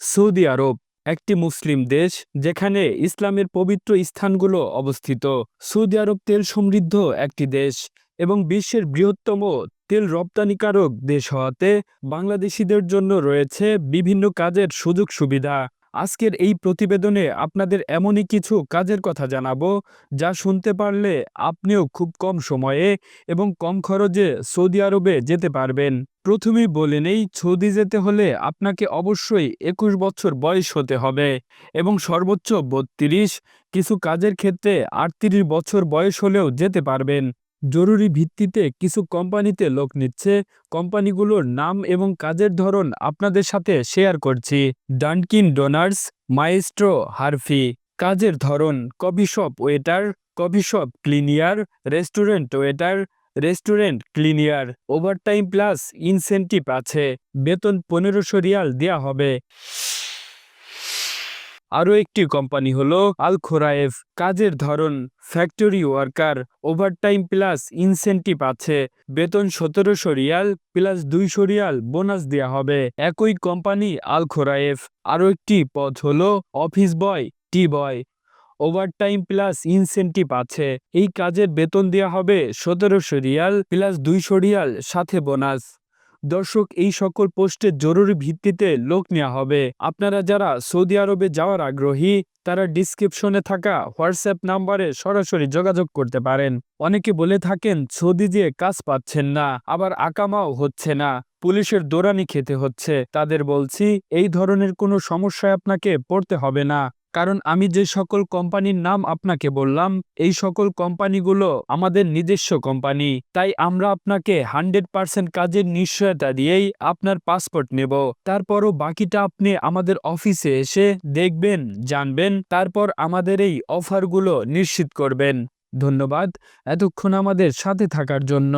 Saudi আরব, একটি মুসলিম দেশ যেখানে ইসলামের পবিত্র স্থানগুলো অবস্থিত। সৌদি আরব তেল সমৃদ্ধ একটি দেশ এবং বিশ্বের বৃহত্তম তেল রপ্তানিকারক দেশ হওয়াতে বাংলাদেশিদের জন্য রয়েছে বিভিন্ন কাজের সুযোগ সুবিধা আজকের এই প্রতিবেদনে আপনাদের এমনই কিছু কাজের কথা জানাব, যা শুনতে পারলে আপনিও খুব কম সময়ে এবং কম খরচে সৌদি আরবে যেতে পারবেন। প্রথমেই বলে নেই, সৌদি যেতে হলে আপনাকে অবশ্যই একুশ বছর বয়স হতে হবে এবং সর্বোচ্চ বত্রিশ। কিছু কাজের ক্ষেত্রে আটত্রিশ বছর বয়স হলেও যেতে পারবেন। জরুরি ভিত্তিতে কিছু কোম্পানিতে লোক নিচ্ছে। কোম্পানিগুলোর নাম এবং কাজের ধরন আপনাদের সাথে শেয়ার করছি। Dunkin Donuts Maestro Herfy. কাজের ধরন, coffee shop waiter, coffee shop cleaner, restaurant waiter, restaurant cleaner. Overtime plus incentive আছে। বেতন পনেরোশো রিয়াল দেয়া হবে। আরও একটি কোম্পানি হল আল খোরায়েফ কাজের ধরন factory worker overtime plus incentive আছে। বেতন সতেরোশো রিয়াল প্লাস দুইশো রিয়াল বোনাস দেওয়া হবে। একই কোম্পানি আল খোরায়েফ আরও একটি পদ হল office boy tea boy overtime plus incentive আছে। এই কাজের বেতন দেওয়া হবে সতেরোশো রিয়াল প্লাস দুইশো রিয়াল, সাথে বোনাস দর্শক, এই সকল পোস্টের জরুরি ভিত্তিতে লোক নেওয়া হবে। আপনারা যারা সৌদি আরবে যাওয়ার আগ্রহী, তারা ডিসক্রিপশনে থাকা হোয়াটসঅ্যাপ নাম্বারে সরাসরি যোগাযোগ করতে পারেন। অনেকে বলে থাকেন, সৌদি যেয়ে কাজ পাচ্ছেন না, আবার আকামাও হচ্ছে না, পুলিশের দৌড়ানি খেতে হচ্ছে। তাদের বলছি, এই ধরনের কোনো সমস্যায় আপনাকে পড়তে হবে না। কারণ আমি যে সকল কোম্পানির নাম আপনাকে বললাম, এই সকল কোম্পানিগুলো আমাদের নিজস্ব কোম্পানি। তাই আমরা আপনাকে হান্ড্রেড পার্সেন্ট কাজের নিশ্চয়তা দিয়েই আপনার পাসপোর্ট নেব। তারপরও বাকিটা আপনি আমাদের অফিসে এসে দেখবেন, জানবেন, তারপর আমাদের এই অফারগুলো নিশ্চিত করবেন। ধন্যবাদ, এতক্ষণ আমাদের সাথে থাকার জন্য।